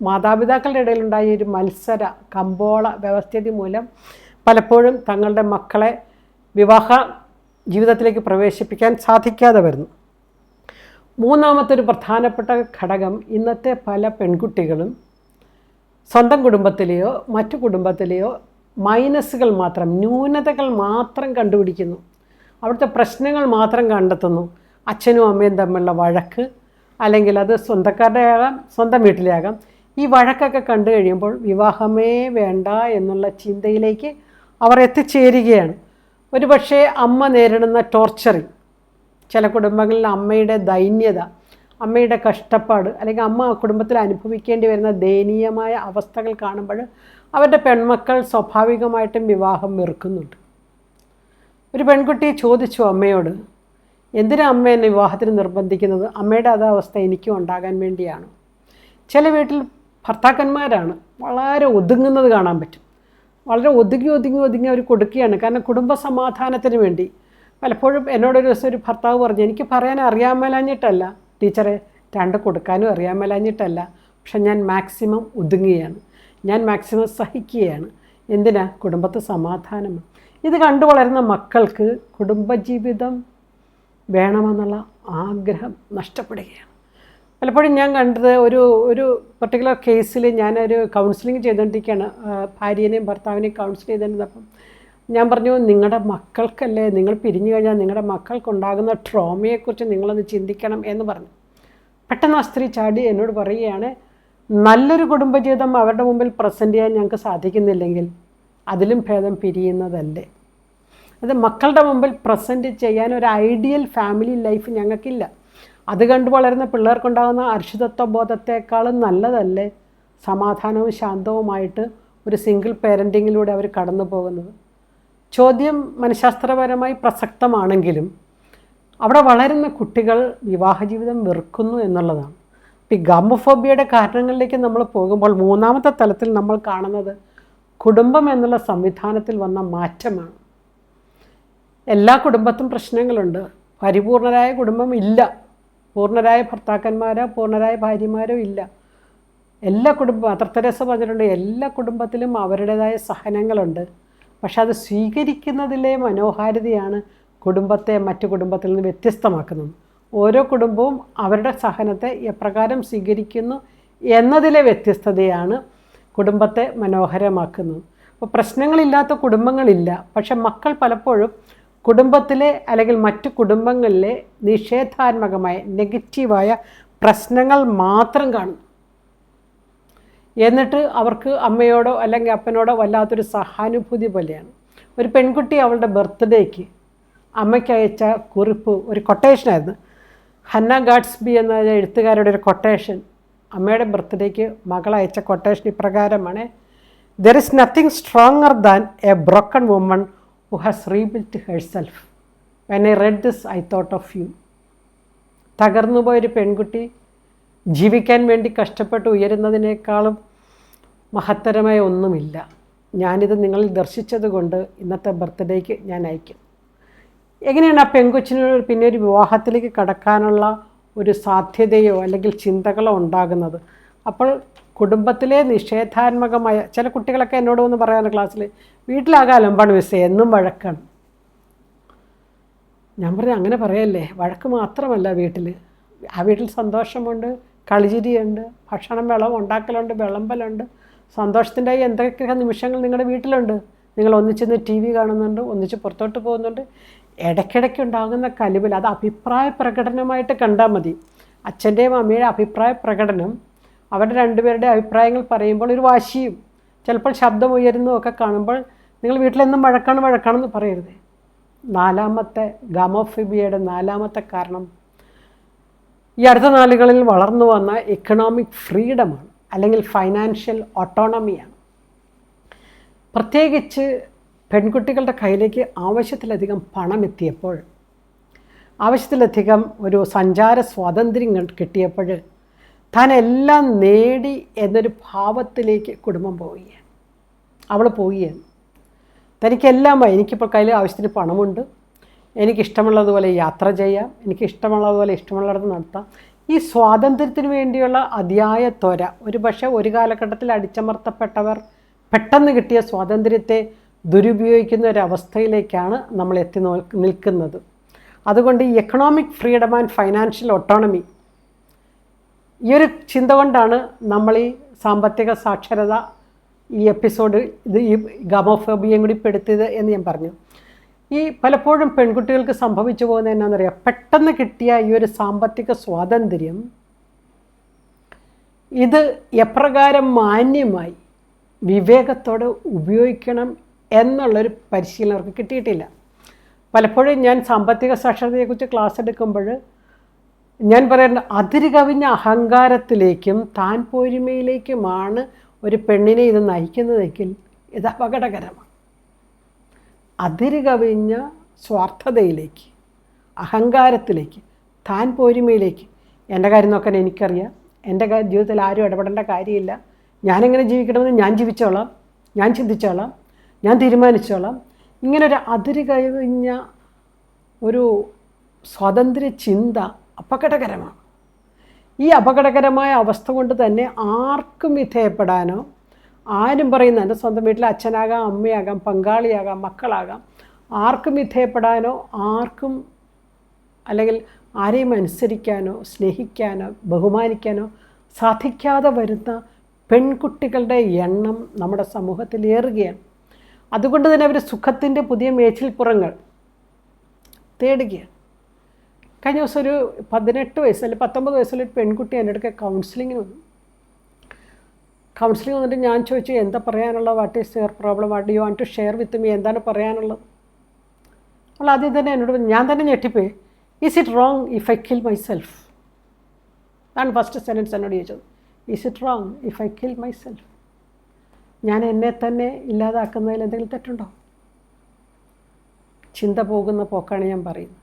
മാതാപിതാക്കളുടെ ഇടയിലുണ്ടായ ഒരു മത്സര കമ്പോള വ്യവസ്ഥിതി മൂലം പലപ്പോഴും തങ്ങളുടെ മക്കളെ വിവാഹ ജീവിതത്തിലേക്ക് പ്രവേശിപ്പിക്കാൻ സാധിക്കാതെ വരുന്നു. മൂന്നാമത്തെ ഒരു പ്രധാനപ്പെട്ട ഘടകം ഇന്നത്തെ പല പെൺകുട്ടികളും സ്വന്തം കുടുംബത്തിലെയോ മറ്റു കുടുംബത്തിലെയോ മൈനസുകൾ മാത്രം ന്യൂനതകൾ മാത്രം കണ്ടുപിടിക്കുന്നു. അവിടുത്തെ പ്രശ്നങ്ങൾ മാത്രം കണ്ടെത്തുന്നു. അച്ഛനും അമ്മയും തമ്മിലുള്ള വഴക്ക് അല്ലെങ്കിൽ അത് സ്വന്തക്കാരുടെ ആകാം സ്വന്തം വീട്ടിലാകാം ഈ വഴക്കൊക്കെ കണ്ടു കഴിയുമ്പോൾ വിവാഹമേ വേണ്ട എന്നുള്ള ചിന്തയിലേക്ക് അവർ എത്തിച്ചേരുകയാണ്. ഒരുപക്ഷേ അമ്മ നേരിടുന്ന ടോർച്ചറിങ് ചില കുടുംബങ്ങളിൽ അമ്മയുടെ ദൈന്യത അമ്മയുടെ കഷ്ടപ്പാട് അല്ലെങ്കിൽ അമ്മ കുടുംബത്തിൽ അനുഭവിക്കേണ്ടി വരുന്ന ദയനീയമായ അവസ്ഥകൾ കാണുമ്പോൾ അവരുടെ പെൺമക്കൾ സ്വാഭാവികമായിട്ടും വിവാഹം വെറുക്കുന്നുണ്ട്. ഒരു പെൺകുട്ടി ചോദിച്ചു അമ്മയോട് എന്തിനാ അമ്മ എന്നെ വിവാഹത്തിന് നിർബന്ധിക്കുന്നത്? അമ്മയുടെ അതേ അവസ്ഥ എനിക്കും ഉണ്ടാകാൻ വേണ്ടിയാണ്. ചില വീട്ടിൽ ഭർത്താക്കന്മാരാണ് വളരെ ഒതുങ്ങുന്നത് കാണാൻ പറ്റും. വളരെ ഒതുങ്ങി ഒതുങ്ങി ഒതുങ്ങി അവർ കൊടുക്കുകയാണ്. കാരണം കുടുംബ സമാധാനത്തിന് വേണ്ടി. പലപ്പോഴും എന്നോടൊരു ദിവസം ഒരു ഭർത്താവ് പറഞ്ഞു എനിക്ക് പറയാൻ അറിയാൻ മേലാഞ്ഞിട്ടല്ല. ടീച്ചറെ രണ്ട് കൊടുക്കാനും അറിയാൻ മേലാഞ്ഞിട്ടല്ല. പക്ഷെ ഞാൻ മാക്സിമം ഒതുങ്ങുകയാണ്. ഞാൻ മാക്സിമം സഹിക്കുകയാണ്. എന്തിനാ? കുടുംബത്തെ സമാധാനം. ഇത് കണ്ടു വളരുന്ന മക്കൾക്ക് കുടുംബജീവിതം വേണമെന്നുള്ള ആഗ്രഹം നഷ്ടപ്പെടുകയാണ്. പലപ്പോഴും ഞാൻ കണ്ടത് ഒരു ഒരു പർട്ടിക്കുലർ കേസിൽ ഞാനൊരു കൗൺസിലിംഗ് ചെയ്തുകൊണ്ടിരിക്കുകയാണ്. ഭാര്യേനെയും ഭർത്താവിനെയും കൗൺസിൽ ചെയ്തുകൊണ്ടിരുന്നപ്പം ഞാൻ പറഞ്ഞു നിങ്ങളുടെ മക്കൾക്കല്ലേ നിങ്ങൾ പിരിഞ്ഞു കഴിഞ്ഞാൽ നിങ്ങളുടെ മക്കൾക്കുണ്ടാകുന്ന ട്രോമയെക്കുറിച്ച് നിങ്ങളൊന്ന് ചിന്തിക്കണം എന്ന് പറഞ്ഞു. പെട്ടെന്ന് ആ സ്ത്രീ ചാടി എന്നോട് പറയുകയാണ് നല്ലൊരു കുടുംബജീവിതം അവരുടെ മുമ്പിൽ പ്രസന്റ് ചെയ്യാൻ ഞങ്ങൾക്ക് സാധിക്കുന്നില്ലെങ്കിൽ അതിലും ഭേദം പിരിയുന്നതല്ലേ. അത് മക്കളുടെ മുമ്പിൽ പ്രസന്റ് ചെയ്യാൻ ഒരു ഐഡിയൽ ഫാമിലി ലൈഫ് ഞങ്ങൾക്കില്ല. അത് കണ്ടു വളരുന്ന പിള്ളേർക്കുണ്ടാകുന്ന അർഷിതത്വ ബോധത്തെക്കാളും നല്ലതല്ലേ സമാധാനവും ശാന്തവുമായിട്ട് ഒരു സിംഗിൾ പേരന്റിങ്ങിലൂടെ അവർ കടന്നു പോകുന്നത്. ചോദ്യം മനഃശാസ്ത്രപരമായി പ്രസക്തമാണെങ്കിലും അവിടെ വളരുന്ന കുട്ടികൾ വിവാഹ ജീവിതം വെറുക്കുന്നു എന്നുള്ളതാണ്. ഈ ഗാമ്പഫോബിയയുടെ കാരണങ്ങളിലേക്ക് നമ്മൾ പോകുമ്പോൾ മൂന്നാമത്തെ തലത്തിൽ നമ്മൾ കാണുന്നത് കുടുംബം എന്നുള്ള സംവിധാനത്തിൽ വന്ന മാറ്റമാണ്. എല്ലാ കുടുംബത്തും പ്രശ്നങ്ങളുണ്ട്. പരിപൂർണരായ കുടുംബം ഇല്ല. പൂർണരായ ഭർത്താക്കന്മാരോ പൂർണരായ ഭാര്യമാരോ ഇല്ല. എല്ലാ കുടുംബം അതർത്തരസ പറഞ്ഞിട്ടുണ്ട് എല്ലാ കുടുംബത്തിലും അവരുടേതായ സഹനങ്ങളുണ്ട്. പക്ഷെ അത് സ്വീകരിക്കുന്നതിലെ മനോഹാരിതയാണ് കുടുംബത്തെ മറ്റു കുടുംബത്തിൽ നിന്ന് വ്യത്യസ്തമാക്കുന്നത്. ഓരോ കുടുംബവും അവരുടെ സഹനത്തെ എപ്രകാരം സ്വീകരിക്കുന്നു എന്നതിലെ വ്യത്യസ്തതയാണ് കുടുംബത്തെ മനോഹരമാക്കുന്നത്. അപ്പോൾ പ്രശ്നങ്ങളില്ലാത്ത കുടുംബങ്ങളില്ല. പക്ഷെ മക്കൾ പലപ്പോഴും കുടുംബത്തിലെ അല്ലെങ്കിൽ മറ്റു കുടുംബങ്ങളിലെ നിഷേധാത്മകമായ നെഗറ്റീവായ പ്രശ്നങ്ങൾ മാത്രം കാണും എന്നിട്ട് അവർക്ക് അമ്മയോടോ അല്ലെങ്കിൽ അപ്പനോടോ വല്ലാത്തൊരു സഹാനുഭൂതി പോലെയാണ്. ഒരു പെൺകുട്ടി അവളുടെ ബർത്ത്ഡേക്ക് അമ്മയ്ക്ക് അയച്ച കുറിപ്പ് ഒരു കൊട്ടേഷനായിരുന്നു ഹന്ന ഗാഡ്സ്ബി എന്ന എഴുത്തുകാരുടെ ഒരു കൊട്ടേഷൻ അമ്മയുടെ ബർത്ത്ഡേക്ക് മകൾ അയച്ച കൊട്ടേഷൻ ഇപ്രകാരമാണ് there is nothing stronger than a broken woman who has rebuilt herself when I read this I thought of you തകർന്നു പോയൊരു പെൺകുട്ടി ജീവിക്കാൻ വേണ്ടി കഷ്ടപ്പെട്ട് ഉയരുന്നതിനേക്കാളും മഹത്തരമായ ഒന്നുമില്ല. ഞാനിത് നിങ്ങളിൽ ദർശിച്ചതുകൊണ്ട് ഇന്നത്തെ ബർത്ത്ഡേക്ക് ഞാൻ അയക്കും. എങ്ങനെയാണ് ആ പെൺകൊച്ചിന് പിന്നെ ഒരു വിവാഹത്തിലേക്ക് കടക്കാനുള്ള ഒരു സാധ്യതയോ അല്ലെങ്കിൽ ചിന്തകളോ ഉണ്ടാകുന്നത്? അപ്പോൾ കുടുംബത്തിലെ നിഷേധാത്മകമായ ചില കുട്ടികളൊക്കെ എന്നോട് വന്ന് പറയാൻ ക്ലാസ്സിൽ വീട്ടിലാകെ അലമ്പാണ് മിസ്സേ എന്നും വഴക്കാണ്. ഞാൻ പറഞ്ഞു അങ്ങനെ പറയല്ലേ വഴക്ക് മാത്രമല്ല വീട്ടിൽ ആ വീട്ടിൽ സന്തോഷമുണ്ട് കളിചിരിയുണ്ട് ഭക്ഷണം വിളവ് ഉണ്ടാക്കലുണ്ട് വിളമ്പലുണ്ട്. സന്തോഷത്തിന്റെ എന്തൊക്കെ നിമിഷങ്ങൾ നിങ്ങളുടെ വീട്ടിലുണ്ട്? നിങ്ങൾ ഒന്നിച്ചിന്ന് ടി വി കാണുന്നുണ്ട് ഒന്നിച്ച് പുറത്തോട്ട് പോകുന്നുണ്ട്. ഇടയ്ക്കിടയ്ക്ക് ഉണ്ടാകുന്ന കലിവിൽ അത് അഭിപ്രായ പ്രകടനമായിട്ട് കണ്ടാൽ മതി. അച്ഛന്റെയും അമ്മയുടെ അഭിപ്രായ പ്രകടനം അവരുടെ രണ്ടുപേരുടെ അഭിപ്രായങ്ങൾ പറയുമ്പോൾ ഒരു വാശിയും ചിലപ്പോൾ ശബ്ദം ഉയരുന്നതും ഒക്കെ കാണുമ്പോൾ നിങ്ങൾ വീട്ടിലെന്നും വഴക്കാണ് വഴക്കാണെന്ന് പറയരുത്. നാലാമത്തെ ഗാമോഫിബിയയുടെ നാലാമത്തെ കാരണം ഈ അടുത്ത നാളുകളിൽ വളർന്നു വന്ന എക്കണോമിക് ഫ്രീഡമാണ് അല്ലെങ്കിൽ ഫൈനാൻഷ്യൽ ഓട്ടോണമിയാണ് പ്രത്യേകിച്ച് പെൺകുട്ടികളുടെ കയ്യിലേക്ക് ആവശ്യത്തിലധികം പണം എത്തിയപ്പോൾ ആവശ്യത്തിലധികം ഒരു സഞ്ചാര സ്വാതന്ത്ര്യം കിട്ടിയപ്പോൾ താൻ എല്ലാം നേടി എന്നൊരു ഭാവത്തിലേക്ക് കുടുംബം പോവുകയാണ്. അവൾ പോവുകയാണ്. തനിക്കെല്ലാം എനിക്കിപ്പോൾ കയ്യിൽ ആവശ്യത്തിന് പണമുണ്ട്. എനിക്കിഷ്ടമുള്ളതുപോലെ യാത്ര ചെയ്യാം. എനിക്കിഷ്ടമുള്ളതുപോലെ ഇഷ്ടമുള്ളിടത്ത് നടത്താം. ഈ സ്വാതന്ത്ര്യത്തിന് വേണ്ടിയുള്ള അതിയായ ത്വര ഒരു പക്ഷേ ഒരു കാലഘട്ടത്തിൽ അടിച്ചമർത്തപ്പെട്ടവർ പെട്ടെന്ന് കിട്ടിയ സ്വാതന്ത്ര്യത്തെ ദുരുപയോഗിക്കുന്ന ഒരവസ്ഥയിലേക്കാണ് നമ്മൾ എത്തി നിൽക്കുന്നത്. അതുകൊണ്ട് ഈ economic freedom and financial autonomy ഈ ഒരു ചിന്ത കൊണ്ടാണ് നമ്മൾ ഈ സാമ്പത്തിക സാക്ഷരത ഈ എപ്പിസോഡ് ഇത് ഈ ഗമോഫോബിയയും കൂടി പെടുത്തിയത് എന്ന് ഞാൻ പറഞ്ഞു. ഈ പലപ്പോഴും പെൺകുട്ടികൾക്ക് സംഭവിച്ചു പോകുന്ന പോകുന്നത് എന്നാണെന്നറിയാം. പെട്ടെന്ന് കിട്ടിയ ഈ ഒരു സാമ്പത്തിക സ്വാതന്ത്ര്യം ഇത് എപ്രകാരം മാന്യമായി വിവേകത്തോടെ ഉപയോഗിക്കണം എന്നുള്ളൊരു പരിശീലനം അവർക്ക് കിട്ടിയിട്ടില്ല. പലപ്പോഴും ഞാൻ സാമ്പത്തിക സാക്ഷരതയെക്കുറിച്ച് ക്ലാസ് എടുക്കുമ്പോൾ ഞാൻ പറയുന്നത് അതിര് കവിഞ്ഞ അഹങ്കാരത്തിലേക്കും താൻ പോരിമയിലേക്കുമാണ് ഒരു പെണ്ണിനെ ഇത് നയിക്കുന്നതെങ്കിൽ ഇത് അപകടകരമാണ്. അതിര് കവിഞ്ഞ സ്വാർത്ഥതയിലേക്ക് അഹങ്കാരത്തിലേക്ക് താൻ പോരിമയിലേക്ക് എന്റെ കാര്യം നോക്കാൻ എനിക്കറിയാം. എന്റെ ജീവിതത്തിൽ ആരും ഇടപെടേണ്ട കാര്യമില്ല. ഞാനെങ്ങനെ ജീവിക്കണമെന്ന് ഞാൻ ജീവിച്ചോളാം ഞാൻ ചിന്തിച്ചോളാം ഞാൻ തീരുമാനിച്ചോളാം. ഇങ്ങനൊരു അതിര് കഴിഞ്ഞ ഒരു സ്വാതന്ത്ര്യ ചിന്ത അപകടകരമാണ്. ഈ അപകടകരമായ അവസ്ഥ കൊണ്ട് തന്നെ ആർക്കും വിധേയപ്പെടാനോ ആരും പറയുന്ന എന്റെ സ്വന്തം വീട്ടിലെ അച്ഛനാകാം അമ്മയാകാം പങ്കാളിയാകാം മക്കളാകാം ആർക്കും വിധേയപ്പെടാനോ ആർക്കും അല്ലെങ്കിൽ ആരെയും അനുസരിക്കാനോ സ്നേഹിക്കാനോ ബഹുമാനിക്കാനോ സാധിക്കാതെ വരുന്ന പെൺകുട്ടികളുടെ എണ്ണം നമ്മുടെ സമൂഹത്തിൽ ഏറുകയാണ്. അതുകൊണ്ട് തന്നെ അവർ സുഖത്തിന്റെ പുതിയ മേച്ചിൽപ്പുറങ്ങൾ തേടുകയാണ്. കഴിഞ്ഞ ദിവസം ഒരു പതിനെട്ട് വയസ്സ് അല്ലെങ്കിൽ പത്തൊമ്പത് വയസ്സുള്ള പെൺകുട്ടി എന്റെ അടുക്ക കൗൺസിലിങ്ങിന് വന്നു. കൗൺസിലിംഗ് വന്നിട്ട് ഞാൻ ചോദിച്ചു എന്താ പറയാനുള്ളത് what is your problem what you want to share with me എന്താണ് പറയാനുള്ളത്? അവൾ ആദ്യം തന്നെ എന്നോട് ഞാൻ തന്നെ ഞെട്ടിപ്പോയി. Is it wrong if I kill myself അതാണ് ഫസ്റ്റ് സെന്റൻസ് എന്നോട് ചോദിച്ചത്. Is it wrong if I kill myself ഞാൻ എന്നെ തന്നെ ഇല്ലാതാക്കുന്നതിൽ എന്തെങ്കിലും തെറ്റുണ്ടോ? ചിന്ത പോകുന്ന പോക്കാണ് ഞാൻ പറയുന്നത്.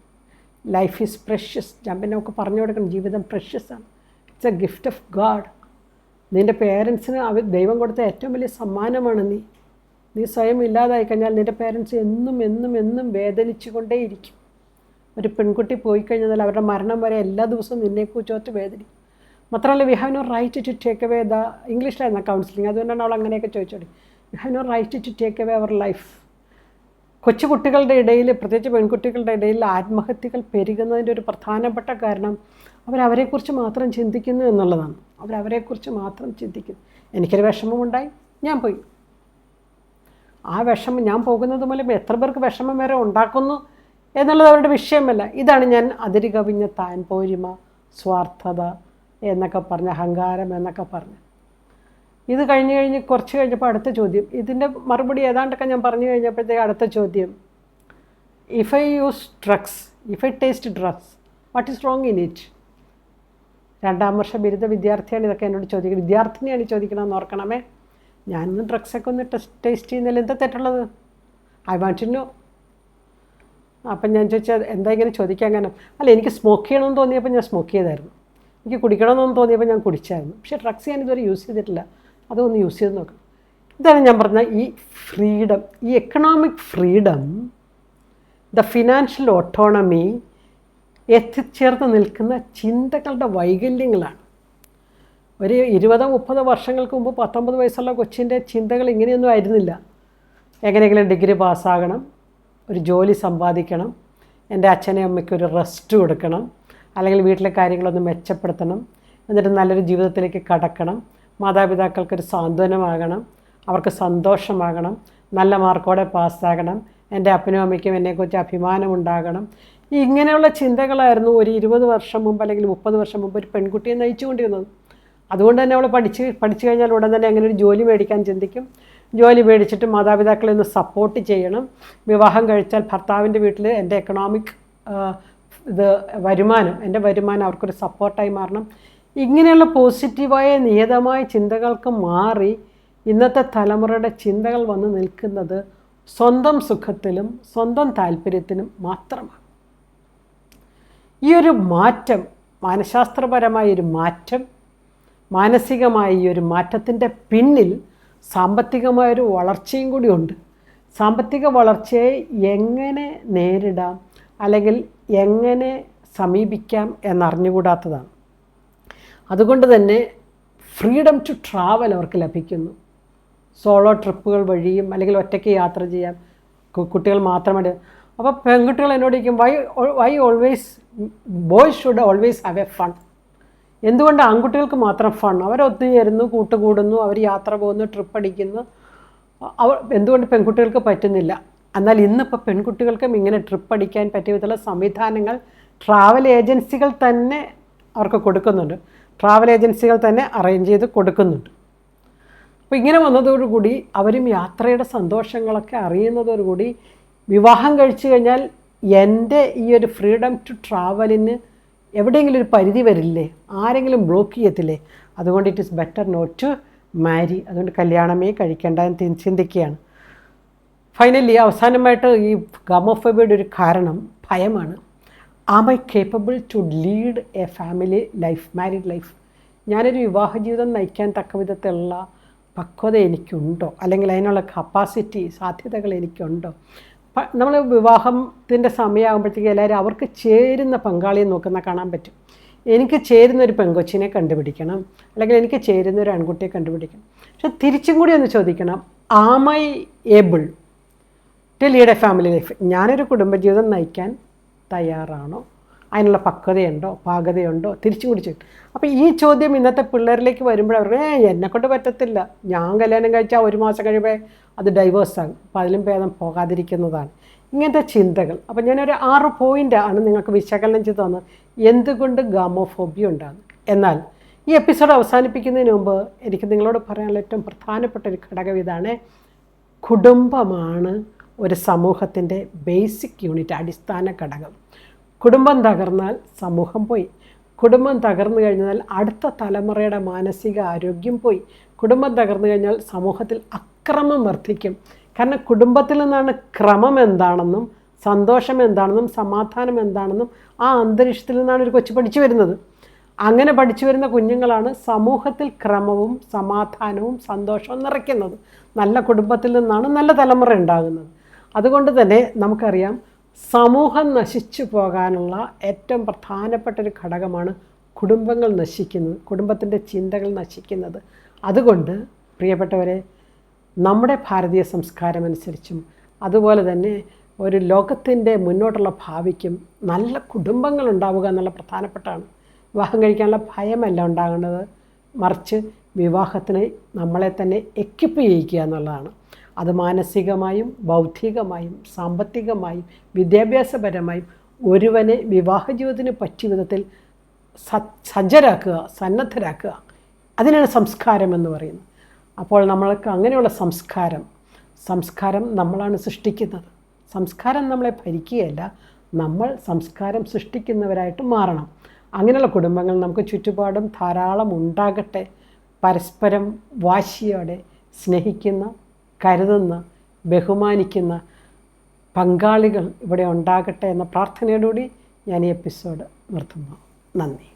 ലൈഫ് ഈസ് പ്രഷ്യസ് ഞാൻ പിന്നെ നമുക്ക് പറഞ്ഞു കൊടുക്കണം. ജീവിതം പ്രഷ്യസ് ആണ്. It's a gift of God നിന്റെ പേരൻസിന് അവർ ദൈവം കൊടുത്ത ഏറ്റവും വലിയ സമ്മാനമാണ് നീ. നീ സ്വയം ഇല്ലാതായി കഴിഞ്ഞാൽ നിന്റെ പേരൻസ് എന്നും എന്നും എന്നും വേദനിച്ചു കൊണ്ടേയിരിക്കും ഒരു പെൺകുട്ടി പോയി കഴിഞ്ഞാൽ അവരുടെ മരണം വരെ എല്ലാ ദിവസവും നിന്നെക്കുറിച്ചോർത്ത് വേദനിക്കും. മാത്രമല്ല we have no right to take away the ഇംഗ്ലീഷിലായിരുന്നു counselling അതുകൊണ്ടാണ് അവൾ അങ്ങനെയൊക്കെ ചോദിച്ചോടി we have no right to take away our life കൊച്ചു കുട്ടികളുടെ ഇടയിൽ പ്രത്യേകിച്ച് പെൺകുട്ടികളുടെ ഇടയിൽ ആത്മഹത്യകൾ പെരുകുന്നതിന്റെ ഒരു പ്രധാനപ്പെട്ട കാരണം അവരവരെക്കുറിച്ച് മാത്രം ചിന്തിക്കുന്നു എന്നുള്ളതാണ്. അവരവരെക്കുറിച്ച് മാത്രം ചിന്തിക്കുന്നു. എനിക്കൊരു വിഷമമുണ്ടായി. ഞാൻ പോയി. ആ വിഷമം ഞാൻ പോകുന്നത് മൂലം എത്ര പേർക്ക് വിഷമം വരെ ഉണ്ടാക്കുന്നു എന്നുള്ളത് അവരുടെ വിഷയമല്ല. ഇതാണ് ഞാൻ അതിരുകവിഞ്ഞ താൻ പോരിമ സ്വാർത്ഥത എന്നൊക്കെ പറഞ്ഞ് അഹങ്കാരം എന്നൊക്കെ പറഞ്ഞ്. ഇത് കഴിഞ്ഞ് കഴിഞ്ഞ് കുറച്ച് കഴിഞ്ഞപ്പോൾ അടുത്ത ചോദ്യം. ഇതിന്റെ മറുപടി ഏതാണ്ടൊക്കെ ഞാൻ പറഞ്ഞു കഴിഞ്ഞപ്പോഴത്തേക്ക് അടുത്ത ചോദ്യം. If I use drugs if I taste drugs what is wrong in it രണ്ടാം വർഷ ബിരുദ വിദ്യാർത്ഥിയാണ് ഇതൊക്കെ എന്നോട് ചോദിക്കുന്നത്. വിദ്യാർത്ഥിനിയാണ് ചോദിക്കണമെന്ന് ഓർക്കണമേ. ഞാനൊന്നും ഡ്രഗ്സൊക്കെ ഒന്ന് ടെസ്റ്റ് ടേസ്റ്റ് ചെയ്യുന്നതിൽ എന്താ തെറ്റുള്ളത്? ഐ വാണ്ട് ടു നോ അപ്പം ഞാൻ ചോദിച്ചാൽ എന്താ ഇങ്ങനെ ചോദിക്കാൻ കാരണം? അല്ല എനിക്ക് സ്മോക്ക് ചെയ്യണമെന്ന് തോന്നിയപ്പോൾ ഞാൻ സ്മോക്ക് ചെയ്തായിരുന്നു. എനിക്ക് കുടിക്കണമെന്നൊന്നും തോന്നിയപ്പോൾ ഞാൻ കുടിച്ചായിരുന്നു. പക്ഷേ ഡ്രഗ്സ് ഞാൻ ഇതുവരെ യൂസ് ചെയ്തിട്ടില്ല. അതൊന്ന് യൂസ് ചെയ്ത് നോക്കാം. ഇതാണ് ഞാൻ പറഞ്ഞ ഈ ഫ്രീഡം ഈ economic freedom the financial autonomy എത്തിച്ചേർന്ന് നിൽക്കുന്ന ചിന്തകളുടെ വൈകല്യങ്ങളാണ്. ഒരു ഇരുപതോ മുപ്പതോ വർഷങ്ങൾക്ക് മുമ്പ് പത്തൊമ്പത് വയസ്സുള്ള കൊച്ചിന്റെ ചിന്തകൾ ഇങ്ങനെയൊന്നും ആയിരുന്നില്ല. എങ്ങനെയെങ്കിലും ഡിഗ്രി പാസ്സാകണം ഒരു ജോലി സമ്പാദിക്കണം എന്റെ അച്ഛനെ അമ്മയ്ക്ക് ഒരു റെസ്റ്റ് കൊടുക്കണം അല്ലെങ്കിൽ വീട്ടിലെ കാര്യങ്ങളൊന്ന് മെച്ചപ്പെടുത്തണം. എന്നിട്ട് നല്ലൊരു ജീവിതത്തിലേക്ക് കടക്കണം. മാതാപിതാക്കൾക്കൊരു സാന്ത്വനമാകണം. അവർക്ക് സന്തോഷമാകണം. നല്ല മാർക്കോടെ പാസ്സാകണം. എന്റെ അപ്പനും അമ്മയ്ക്കും എന്നെക്കുറിച്ച് അഭിമാനമുണ്ടാകണം. ഇങ്ങനെയുള്ള ചിന്തകളായിരുന്നു ഒരു ഇരുപത് വർഷം മുമ്പ് അല്ലെങ്കിൽ മുപ്പത് വർഷം മുമ്പ് ഒരു പെൺകുട്ടിയെ നയിച്ചുകൊണ്ടിരുന്നത്. അതുകൊണ്ട് തന്നെ അവൾ പഠിച്ച് പഠിച്ചു കഴിഞ്ഞാൽ ഉടൻ തന്നെ അങ്ങനെ ഒരു ജോലി മേടിക്കാൻ ചിന്തിക്കും. ജോലി മേടിച്ചിട്ട് മാതാപിതാക്കളെ ഒന്ന് സപ്പോർട്ട് ചെയ്യണം. വിവാഹം കഴിച്ചാൽ ഭർത്താവിന്റെ വീട്ടിൽ എന്റെ എക്കണോമിക് ഇത് വരുമാനം എന്റെ വരുമാനം അവർക്കൊരു സപ്പോർട്ടായി മാറണം. ഇങ്ങനെയുള്ള പോസിറ്റീവായ നിയതമായ ചിന്തകൾക്ക് മാറി ഇന്നത്തെ തലമുറയുടെ ചിന്തകൾ വന്ന് നിൽക്കുന്നത് സ്വന്തം സുഖത്തിലും സ്വന്തം താല്പര്യത്തിനും മാത്രമാണ്. ഈ ഒരു മാറ്റം മാനശാസ്ത്രപരമായ ഒരു മാറ്റം മാനസികമായ ഈ ഒരു മാറ്റത്തിന്റെ പിന്നിൽ സാമ്പത്തികമായൊരു വളർച്ചയും കൂടിയുണ്ട് സാമ്പത്തിക വളർച്ചയെ എങ്ങനെ നേരിടാം? അല്ലെങ്കിൽ എങ്ങനെ സമീപിക്കാം എന്നറിഞ്ഞുകൂടാത്തതാണ്. അതുകൊണ്ട് തന്നെ ഫ്രീഡം ടു ട്രാവൽ അവർക്ക് ലഭിക്കുന്നു. സോളോ ട്രിപ്പുകൾ വഴിയും അല്ലെങ്കിൽ ഒറ്റയ്ക്ക് യാത്ര ചെയ്യാം. കുട്ടികൾ മാത്രമായിട്ട് അപ്പോൾ പെൺകുട്ടികൾ എന്നോട് ചോദിക്കും why why always boys should always have a fun എന്തുകൊണ്ട് ആൺകുട്ടികൾക്ക് മാത്രം ഫൺ അവരൊത്തുചേരുന്നു കൂട്ടുകൂടുന്നു അവർ യാത്ര പോകുന്നു ട്രിപ്പ് അടിക്കുന്നു. അവർ എന്തുകൊണ്ട് പെൺകുട്ടികൾക്ക് പറ്റുന്നില്ല? എന്നാൽ ഇന്നിപ്പോൾ പെൺകുട്ടികൾക്കും ഇങ്ങനെ ട്രിപ്പ് അടിക്കാൻ പറ്റിയ വിധമുള്ള സംവിധാനങ്ങൾ ട്രാവൽ ഏജൻസികൾ തന്നെ അവർക്ക് കൊടുക്കുന്നുണ്ട്. ട്രാവൽ ഏജൻസികൾ തന്നെ അറേഞ്ച് ചെയ്ത് കൊടുക്കുന്നുണ്ട്. അപ്പോൾ ഇങ്ങനെ വന്നതോടുകൂടി അവരും യാത്രയുടെ സന്തോഷങ്ങളൊക്കെ അറിയുന്നതോടുകൂടി വിവാഹം കഴിച്ചു കഴിഞ്ഞാൽ എന്റെ ഈ ഒരു ഫ്രീഡം ടു ട്രാവലിന് എവിടെയെങ്കിലും ഒരു പരിധി വരില്ലേ? ആരെങ്കിലും ബ്ലോക്ക് ചെയ്യത്തില്ലേ? അതുകൊണ്ട് it is better not to marry അതുകൊണ്ട് കല്യാണമേ കഴിക്കേണ്ട എന്ന് ചിന്തിക്കുകയാണ്. ഫൈനലി അവസാനമായിട്ട് ഈ ഗാമോഫോബിയുടെ ഒരു കാരണം ഭയമാണ്. Am I capable to lead a family life married life ഞാനൊരു വിവാഹ ജീവിതം നയിക്കാൻ തക്ക വിധത്തിലുള്ള പക്വത എനിക്കുണ്ടോ? അല്ലെങ്കിൽ അതിനുള്ള കപ്പാസിറ്റി സാധ്യതകൾ എനിക്കുണ്ടോ? നമ്മൾ വിവാഹത്തിന്റെ സമയമാകുമ്പോഴത്തേക്ക് എല്ലാവരും അവർക്ക് ചേരുന്ന പങ്കാളിയെ നോക്കുന്ന കാണാൻ പറ്റും. എനിക്ക് ചേരുന്ന ഒരു പെങ്കൊച്ചിനെ കണ്ടുപിടിക്കണം അല്ലെങ്കിൽ എനിക്ക് ചേരുന്ന ഒരു ആൺകുട്ടിയെ കണ്ടുപിടിക്കണം. പക്ഷെ തിരിച്ചും കൂടി ഒന്ന് ചോദിക്കണം am I able to lead a family life ഞാനൊരു കുടുംബജീവിതം നയിക്കാൻ തയ്യാറാണോ? അതിനുള്ള പക്വതയുണ്ടോ? പാകതയുണ്ടോ? തിരിച്ചും കൂടി ചോദിക്കും. അപ്പോൾ ഈ ചോദ്യം ഇന്നത്തെ പിള്ളേരിലേക്ക് വരുമ്പോൾ അവർ ഏ എന്നെക്കൊണ്ട് പറ്റത്തില്ല. ഞാൻ കല്യാണം കഴിച്ചാൽ ഒരു മാസം കഴിയുമ്പോൾ അത് ഡൈവേഴ്സ് ആകും അപ്പോൾ അതിലും ഭേദം പോകാതിരിക്കുന്നതാണ്. ഇങ്ങനത്തെ ചിന്തകൾ. അപ്പോൾ ഞാനൊരു ആറ് പോയിന്റ് ആണ് നിങ്ങൾക്ക് വിശകലനം ചെയ്ത് തന്നത്. എന്തുകൊണ്ട് ഗാമോഫോബിയ ഉണ്ടാകുന്നു എന്നാൽ ഈ എപ്പിസോഡ് അവസാനിപ്പിക്കുന്നതിന് മുമ്പ് എനിക്ക് നിങ്ങളോട് പറയാനുള്ള ഏറ്റവും പ്രധാനപ്പെട്ട ഒരു ഘടകം ഇതാണ്. കുടുംബമാണ് ഒരു സമൂഹത്തിന്റെ ബേസിക് യൂണിറ്റ് അടിസ്ഥാന ഘടകം. കുടുംബം തകർന്നാൽ സമൂഹം പോയി. കുടുംബം തകർന്നു കഴിഞ്ഞാൽ അടുത്ത തലമുറയുടെ മാനസിക ആരോഗ്യം പോയി. കുടുംബം തകർന്നു കഴിഞ്ഞാൽ സമൂഹത്തിൽ അക്രമം വർദ്ധിക്കും. കാരണം കുടുംബത്തിൽ നിന്നാണ് ക്രമം എന്താണെന്നും സന്തോഷം എന്താണെന്നും സമാധാനം എന്താണെന്നും ആ അന്തരീക്ഷത്തിൽ നിന്നാണ് ഒരു കൊച്ചു പഠിച്ചു വരുന്നത്. അങ്ങനെ പഠിച്ചു വരുന്ന കുഞ്ഞുങ്ങളാണ് സമൂഹത്തിൽ ക്രമവും സമാധാനവും സന്തോഷവും നിറയ്ക്കുന്നത്. നല്ല കുടുംബത്തിൽ നിന്നാണ് നല്ല തലമുറ ഉണ്ടാകുന്നത്. അതുകൊണ്ട് തന്നെ നമുക്കറിയാം സമൂഹം നശിച്ചു പോകാനുള്ള ഏറ്റവും പ്രധാനപ്പെട്ട ഒരു ഘടകമാണ് കുടുംബങ്ങൾ നശിക്കുന്നത് കുടുംബത്തിന്റെ ചിന്തകൾ നശിക്കുന്നത്. അതുകൊണ്ട് പ്രിയപ്പെട്ടവരെ നമ്മുടെ ഭാരതീയ സംസ്കാരം അനുസരിച്ചും അതുപോലെ തന്നെ ഒരു ലോകത്തിന്റെ മുന്നോട്ടുള്ള ഭാവിക്കും നല്ല കുടുംബങ്ങൾ ഉണ്ടാവുക എന്നുള്ള പ്രധാനപ്പെട്ടാണ്. വിവാഹം കഴിക്കാനുള്ള ഭയമല്ല ഉണ്ടാകേണ്ടത് മറിച്ച് വിവാഹത്തിന് നമ്മളെ തന്നെ എക്യുപ്പ് ചെയ്യിക്കുക എന്നുള്ളതാണ്. അത് മാനസികമായും ബൗദ്ധികമായും സാമ്പത്തികമായും വിദ്യാഭ്യാസപരമായും ഒരുവനെ വിവാഹ ജീവിതത്തിന് പറ്റിയ വിധത്തിൽ സജ്ജരാക്കുക സന്നദ്ധരാക്കുക. അതിനാണ് സംസ്കാരം എന്ന് പറയുന്നത്. അപ്പോൾ നമ്മൾക്ക് അങ്ങനെയുള്ള സംസ്കാരം സംസ്കാരം നമ്മളാണ് സൃഷ്ടിക്കുന്നത്. സംസ്കാരം നമ്മളെ ഭരിക്കുകയല്ല നമ്മൾ സംസ്കാരം സൃഷ്ടിക്കുന്നവരായിട്ട് മാറണം. അങ്ങനെയുള്ള കുടുംബങ്ങൾ നമുക്ക് ചുറ്റുപാടും ധാരാളം ഉണ്ടാകട്ടെ. പരസ്പരം വാശിയോടെ സ്നേഹിക്കുന്ന കരുതുന്ന ബഹുമാനിക്കുന്ന പങ്കാളികൾ ഇവിടെ ഉണ്ടാകട്ടെ എന്ന പ്രാർത്ഥനയോടുകൂടി ഞാൻ ഈ എപ്പിസോഡ് നിർത്തുന്നു. നന്ദി.